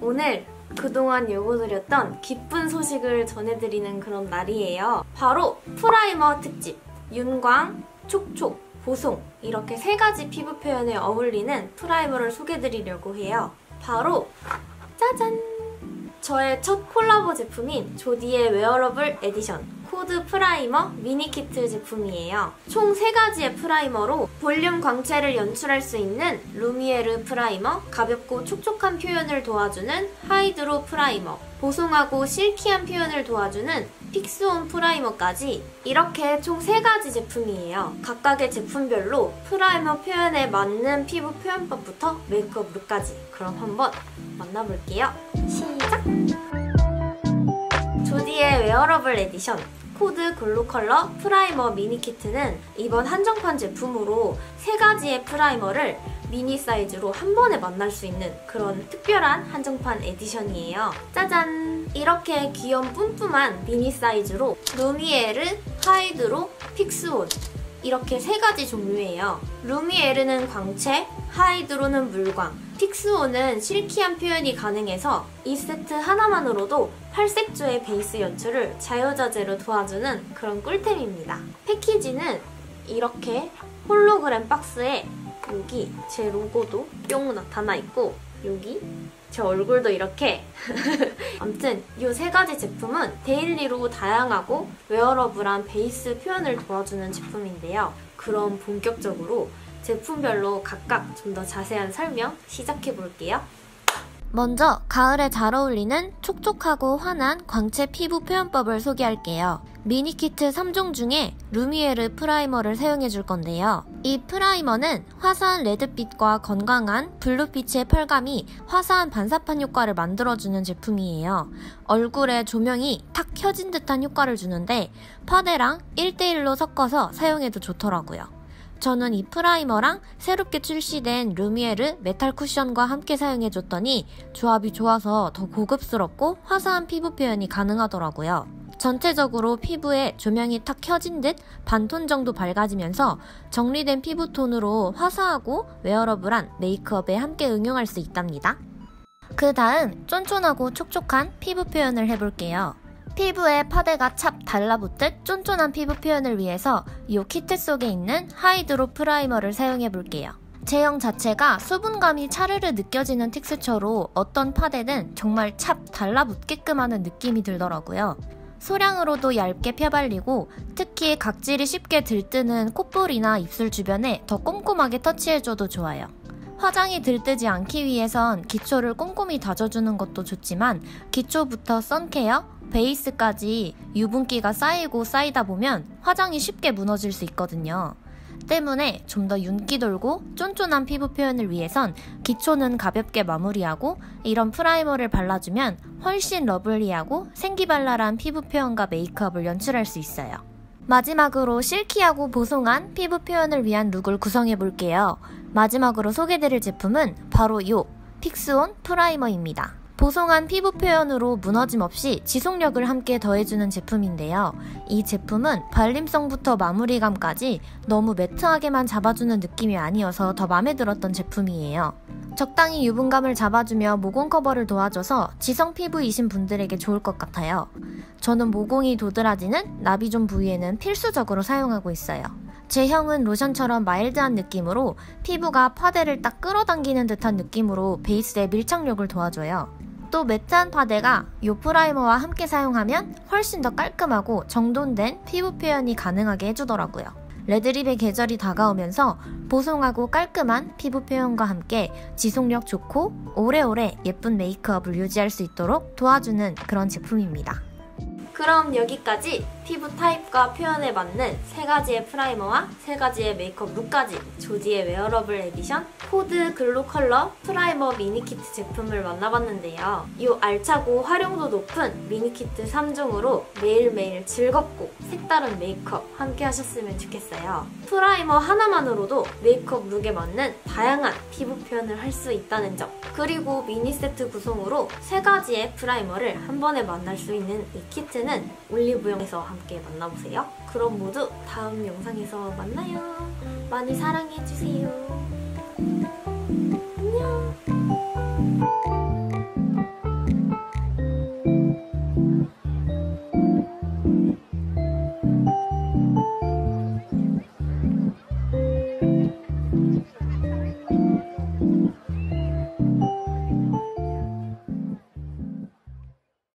오늘 그동안 예고드렸던 기쁜 소식을 전해드리는 그런 날이에요. 바로 프라이머 특집 윤광, 촉촉, 보송 이렇게 세 가지 피부 표현에 어울리는 프라이머를 소개드리려고 해요. 바로 짜잔! 저의 첫 콜라보 제품인 조디의 웨어러블 에디션 코드 프라이머 미니 키트 제품이에요. 총 3가지의 프라이머로 볼륨 광채를 연출할 수 있는 루미에르 프라이머, 가볍고 촉촉한 표현을 도와주는 하이드로 프라이머, 보송하고 실키한 표현을 도와주는 픽스온 프라이머까지 이렇게 총 3가지 제품이에요. 각각의 제품별로 프라이머 표현에 맞는 피부 표현법부터 메이크업 룩까지 그럼 한번 만나볼게요. 시작! 조디의 웨어러블 에디션 코드 글루 컬러 프라이머 미니 키트는 이번 한정판 제품으로 세 가지의 프라이머를 미니 사이즈로 한 번에 만날 수 있는 그런 특별한 한정판 에디션이에요. 짜잔! 이렇게 귀염 뿜뿜한 미니 사이즈로 루미에르, 하이드로, 픽스온 이렇게 세 가지 종류예요. 루미에르는 광채, 하이드로는 물광, 픽스온은 실키한 표현이 가능해서 이 세트 하나만으로도 팔색조의 베이스 연출을 자유자재로 도와주는 그런 꿀템입니다. 패키지는 이렇게 홀로그램 박스에 여기 제 로고도 뿅 나타나 있고 여기 제 얼굴도 이렇게 아무튼 이 세 가지 제품은 데일리로 다양하고 웨어러블한 베이스 표현을 도와주는 제품인데요. 그럼 본격적으로 제품별로 각각 좀 더 자세한 설명 시작해 볼게요. 먼저 가을에 잘 어울리는 촉촉하고 환한 광채 피부 표현법을 소개할게요. 미니키트 3종 중에 루미에르 프라이머를 사용해 줄 건데요. 이 프라이머는 화사한 레드빛과 건강한 블루빛의 펄감이 화사한 반사판 효과를 만들어주는 제품이에요. 얼굴에 조명이 탁 켜진 듯한 효과를 주는데 파데랑 1대1로 섞어서 사용해도 좋더라고요. 저는 이 프라이머랑 새롭게 출시된 루미에르 메탈 쿠션과 함께 사용해줬더니 조합이 좋아서 더 고급스럽고 화사한 피부 표현이 가능하더라고요. 전체적으로 피부에 조명이 탁 켜진 듯 반톤 정도 밝아지면서 정리된 피부톤으로 화사하고 웨어러블한 메이크업에 함께 응용할 수 있답니다. 그 다음 쫀쫀하고 촉촉한 피부 표현을 해볼게요. 피부에 파데가 찹 달라붙듯 쫀쫀한 피부 표현을 위해서 이 키트 속에 있는 하이드로 프라이머를 사용해 볼게요. 제형 자체가 수분감이 차르르 느껴지는 텍스처로 어떤 파데는 정말 찹 달라붙게끔 하는 느낌이 들더라고요. 소량으로도 얇게 펴발리고 특히 각질이 쉽게 들뜨는 콧볼이나 입술 주변에 더 꼼꼼하게 터치해줘도 좋아요. 화장이 들뜨지 않기 위해선 기초를 꼼꼼히 다져주는 것도 좋지만 기초부터 선케어, 베이스까지 유분기가 쌓이고 쌓이다 보면 화장이 쉽게 무너질 수 있거든요. 때문에 좀 더 윤기 돌고 쫀쫀한 피부 표현을 위해선 기초는 가볍게 마무리하고 이런 프라이머를 발라주면 훨씬 러블리하고 생기발랄한 피부 표현과 메이크업을 연출할 수 있어요. 마지막으로 실키하고 보송한 피부 표현을 위한 룩을 구성해 볼게요. 마지막으로 소개드릴 제품은 바로 이 픽스온 프라이머입니다. 보송한 피부 표현으로 무너짐 없이 지속력을 함께 더해주는 제품인데요. 이 제품은 발림성부터 마무리감까지 너무 매트하게만 잡아주는 느낌이 아니어서 더 마음에 들었던 제품이에요. 적당히 유분감을 잡아주며 모공 커버를 도와줘서 지성 피부이신 분들에게 좋을 것 같아요. 저는 모공이 도드라지는 나비존 부위에는 필수적으로 사용하고 있어요. 제형은 로션처럼 마일드한 느낌으로 피부가 파데를 딱 끌어당기는 듯한 느낌으로 베이스에 밀착력을 도와줘요. 또 매트한 파데가 이 프라이머와 함께 사용하면 훨씬 더 깔끔하고 정돈된 피부 표현이 가능하게 해주더라고요. 레드립의 계절이 다가오면서 보송하고 깔끔한 피부 표현과 함께 지속력 좋고 오래오래 예쁜 메이크업을 유지할 수 있도록 도와주는 그런 제품입니다. 그럼 여기까지 피부 타입과 표현에 맞는 세 가지의 프라이머와 세 가지의 메이크업 룩까지 조디의 웨어러블 에디션 코드 글로 컬러 프라이머 미니키트 제품을 만나봤는데요. 이 알차고 활용도 높은 미니키트 3종으로 매일매일 즐겁고 색다른 메이크업 함께 하셨으면 좋겠어요. 프라이머 하나만으로도 메이크업 룩에 맞는 다양한 피부 표현을 할 수 있다는 점 그리고 미니 세트 구성으로 세 가지의 프라이머를 한 번에 만날 수 있는 이 키트는 올리브영에서 함께 만나보세요. 그럼 모두 다음 영상에서 만나요. 많이 사랑해주세요. 안녕.